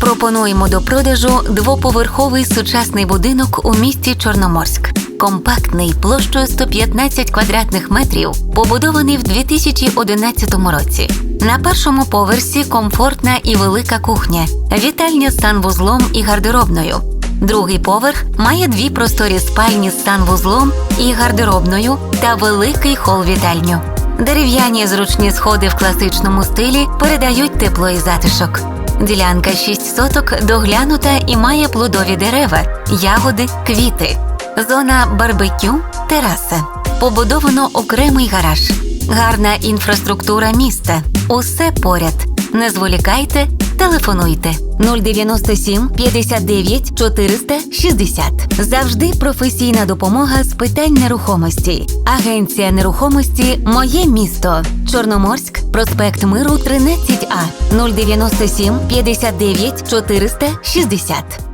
Пропонуємо до продажу двоповерховий сучасний будинок у місті Чорноморськ. Компактний площею 115 квадратних метрів, побудований в 2011 році. На першому поверсі комфортна і велика кухня, вітальня з санвузлом і гардеробною. Другий поверх має дві просторі спальні з санвузлом і гардеробною та великий хол-вітальню. Дерев'яні зручні сходи в класичному стилі передають тепло і затишок. Ділянка 6 соток доглянута і має плодові дерева, ягоди, квіти. Зона барбекю, тераса. Побудовано окремий гараж. Гарна інфраструктура міста. Усе поряд. Не зволікайте, телефонуйте 097 59 460. Завжди професійна допомога з питань нерухомості. Агенція нерухомості Моє місто. Чорноморськ, проспект Миру 13А 097 59 460.